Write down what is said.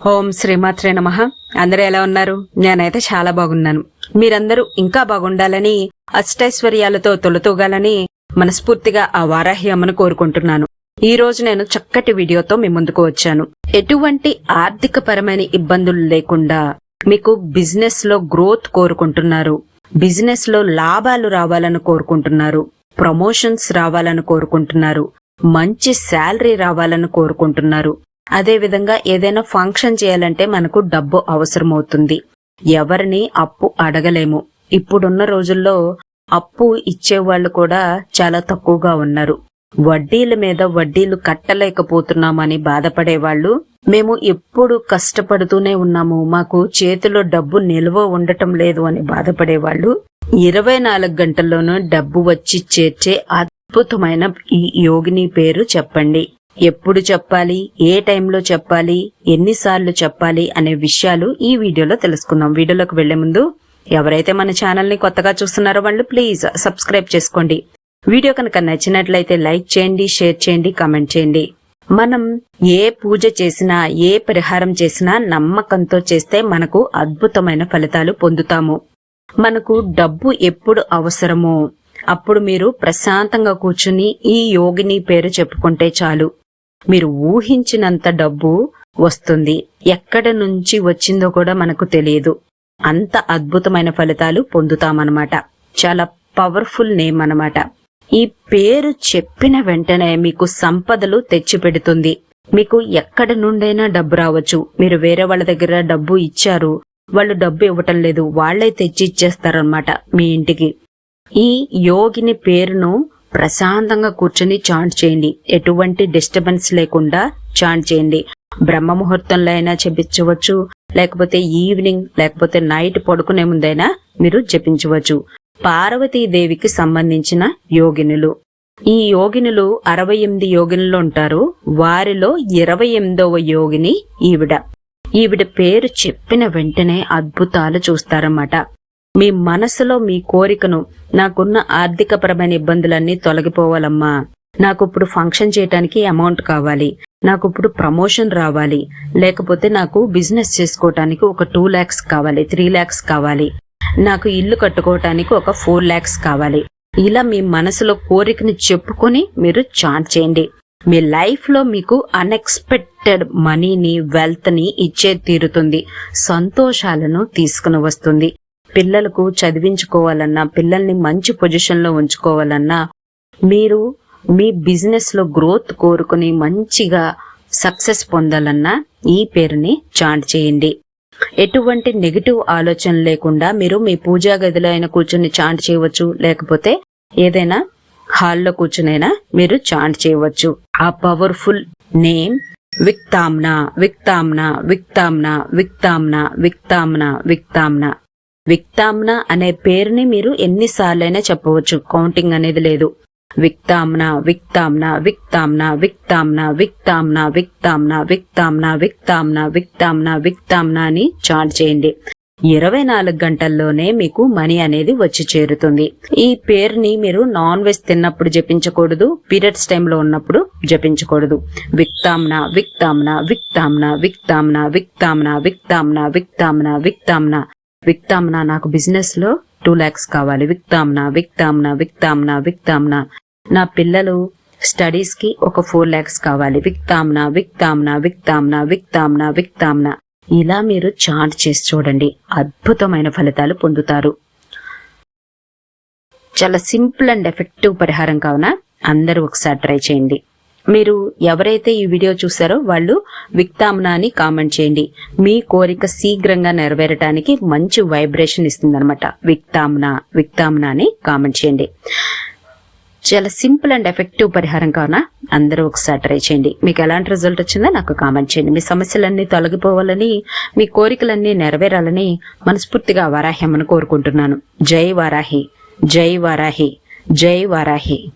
ఓం శ్రీమాత్రే నమ. అందరూ ఎలా ఉన్నారు? నేనైతే చాలా బాగున్నాను. మీరందరూ ఇంకా బాగుండాలని అష్టైశ్వర్యాలతో తొలతూగాలని మనస్ఫూర్తిగా ఆ వారాహి అమ్మను కోరుకుంటున్నాను. ఈ రోజు నేను చక్కటి వీడియోతో మీ ముందుకు వచ్చాను. ఎటువంటి ఆర్థిక పరమైన ఇబ్బందులు లేకుండా మీకు బిజినెస్లో గ్రోత్ కోరుకుంటున్నారు. బిజినెస్లో లాభాలు రావాలని కోరుకుంటున్నారు. ప్రమోషన్స్ రావాలని కోరుకుంటున్నారు. మంచి శాలరీ రావాలని కోరుకుంటున్నారు. అదేవిధంగా ఏదైనా ఫంక్షన్ చేయాలంటే మనకు డబ్బు అవసరమవుతుంది. ఎవరిని అప్పు అడగలేము. ఇప్పుడున్న రోజుల్లో అప్పు ఇచ్చేవాళ్ళు కూడా చాలా తక్కువగా ఉన్నారు. వడ్డీల మీద వడ్డీలు కట్టలేకపోతున్నామని బాధపడేవాళ్ళు మేము ఎప్పుడు కష్టపడుతూనే ఉన్నాము. మాకు చేతిలో డబ్బు నిల్వ ఉండటం లేదు అని బాధపడేవాళ్ళు ఇరవై నాలుగు గంటల్లోనూ డబ్బు వచ్చి చేర్చే అద్భుతమైన ఈ యోగిని పేరు చెప్పండి. ఎప్పుడు చెప్పాలి? ఏ టైంలో చెప్పాలి? ఎన్నిసార్లు చెప్పాలి? అనే విషయాలు ఈ వీడియోలో తెలుసుకుందాం. వీడియోలోకి వెళ్ళే ముందు ఎవరైతే మన ఛానల్ని కొత్తగా చూస్తున్నారో వాళ్ళు ప్లీజ్ సబ్స్క్రైబ్ చేసుకోండి. వీడియో కనుక నచ్చినట్లయితే లైక్ చేయండి షేర్ చేయండి కామెంట్ చేయండి. మనం ఏ పూజ చేసినా ఏ పరిహారం చేసినా నమ్మకంతో చేస్తే మనకు అద్భుతమైన ఫలితాలు పొందుతాము. మనకు డబ్బు ఎప్పుడు అవసరమో అప్పుడు మీరు ప్రశాంతంగా కూర్చుని ఈ యోగిని పేరు చెప్పుకుంటే చాలు. మీరు ఊహించినంత డబ్బు వస్తుంది. ఎక్కడ నుంచి వచ్చిందో కూడా మనకు తెలియదు. అంత అద్భుతమైన ఫలితాలు పొందుతామన్నమాట. చాలా పవర్ఫుల్ నేమ్ అనమాట ఈ పేరు చెప్పిన వెంటనే మీకు సంపదలు తెచ్చిపెడుతుంది. మీకు ఎక్కడి నుండైనా డబ్బు రావచ్చు. మీరు వేరే వాళ్ళ దగ్గర డబ్బు ఇచ్చారు. వాళ్ళు డబ్బు ఇవ్వటం లేదు. వాళ్ళే తెచ్చి ఇచ్చేస్తారనమాట మీ ఇంటికి. ఈ యోగిని పేరును ప్రశాంతంగా కూర్చొని చాంట్ చేయండి. ఎటువంటి డిస్టర్బెన్స్ లేకుండా చాంట్ చేయండి. బ్రహ్మ ముహూర్తంలో అయినా చెప్పించవచ్చు లేకపోతే ఈవినింగ్ లేకపోతే నైట్ పడుకునే ముందైనా మీరు జపించవచ్చు. పార్వతీదేవికి సంబంధించిన యోగినులు. ఈ యోగినులు అరవై ఎనిమిది యోగినులు ఉంటారు. వారిలో ఇరవై ఎనిమిదవ యోగిని ఈవిడ. ఈవిడ పేరు చెప్పిన వెంటనే అద్భుతాలు చూస్తారన్నమాట. మీ మనసులో మీ కోరికను నాకున్న ఆర్థికపరమైన ఇబ్బందులన్నీ తొలగిపోవాలమ్మా. నాకు ఇప్పుడు ఫంక్షన్ చేయటానికి అమౌంట్ కావాలి. నాకు ఇప్పుడు ప్రమోషన్ రావాలి. లేకపోతే నాకు బిజినెస్ చేసుకోవటానికి ఒక టూ ల్యాక్స్ కావాలి త్రీ ల్యాక్స్ కావాలి. నాకు ఇల్లు కట్టుకోవటానికి ఒక ఫోర్ ల్యాక్స్ కావాలి. ఇలా మీ మనసులో కోరికని చెప్పుకొని మీరు చాంట్ చేయండి. మీ లైఫ్లో మీకు అన్ఎక్స్పెక్టెడ్ మనీని వెల్త్ని ఇచ్చే తీరుతుంది. సంతోషాలను తీసుకుని వస్తుంది. పిల్లలకు చదివించుకోవాలన్నా పిల్లల్ని మంచి పొజిషన్లో ఉంచుకోవాలన్నా మీరు మీ బిజినెస్లో గ్రోత్ కోరుకుని మంచిగా సక్సెస్ పొందాలన్నా ఈ పేరుని చాంట్ చేయండి. ఎటువంటి నెగిటివ్ ఆలోచన లేకుండా మీరు మీ పూజా గదిలో అయినా కూర్చొని చాంట్ చేయవచ్చు. లేకపోతే ఏదైనా హాల్లో కూర్చునైనా మీరు చాంట్ చేయవచ్చు. ఆ పవర్ఫుల్ నేమ్ విక్తామ్నా విక్తామ్నా విక్తామ్నా విక్తామ్నా విక్తామ్నా విక్తామ్నా. విక్తామ్న అనే పేరుని మీరు ఎన్నిసార్లైనా చెప్పవచ్చు కౌంటింగ్ అనేది లేదు విక్తామ్న విక్తామ్న విక్తామ్న విక్తామ్న విక్తామ్న విక్తామ్న విక్తామ్న విక్తామ్న విక్తామ్న విక్తామ్న అని చాట్ చేయండి ఇరవై నాలుగు గంటల్లోనే మీకు మనీ అనేది వచ్చి చేరుతుంది ఈ పేరుని మీరు నాన్ వెజ్ తిన్నప్పుడు జపించకూడదు పీరియడ్స్ టైంలో ఉన్నప్పుడు జపించకూడదు విక్తామ్న విక్తామ్న విక్తామ్న విక్తామ్న విక్తామ్న విక్తామ్న విక్తామ్న విక్తామ్న విక్తామ్నా నాకు బిజినెస్లో టూ లాక్స్ కావాలి. విక్తామ్నా విక్తామ్నా విక్తామ్నా విక్తామ్నా. నా పిల్లలు స్టడీస్కి ఒక ఫోర్ లాక్స్ కావాలి. విక్తామ్నా విక్తామ్నా విక్తామ్నా విక్తామ్నా విక్తామ్నా. ఇలా మీరు చాంట్ చేసి చూడండి. అద్భుతమైన ఫలితాలు పొందుతారు. చాలా సింపుల్ అండ్ ఎఫెక్టివ్ పరిహారం కావున అందరూ ఒకసారి ట్రై చేయండి. మీరు ఎవరైతే ఈ వీడియో చూసారో వాళ్ళు విక్తామ్నా అని కామెంట్ చేయండి. మీ కోరిక శీఘ్రంగా నెరవేరటానికి మంచి వైబ్రేషన్ ఇస్తుందనమాట విక్తామ్నా విక్తామ్నా అని కామెంట్ చేయండి. చాలా సింపుల్ అండ్ ఎఫెక్టివ్ పరిహారం కావున అందరూ ఒకసారి ట్రై చేయండి. మీకు ఎలాంటి రిజల్ట్ వచ్చిందో నాకు కామెంట్ చేయండి. మీ సమస్యలన్నీ తొలగిపోవాలని మీ కోరికలన్నీ నెరవేరాలని మనస్ఫూర్తిగా వారాహ్యమని కోరుకుంటున్నాను. జై వారాహి జై వారాహి జై వారాహి.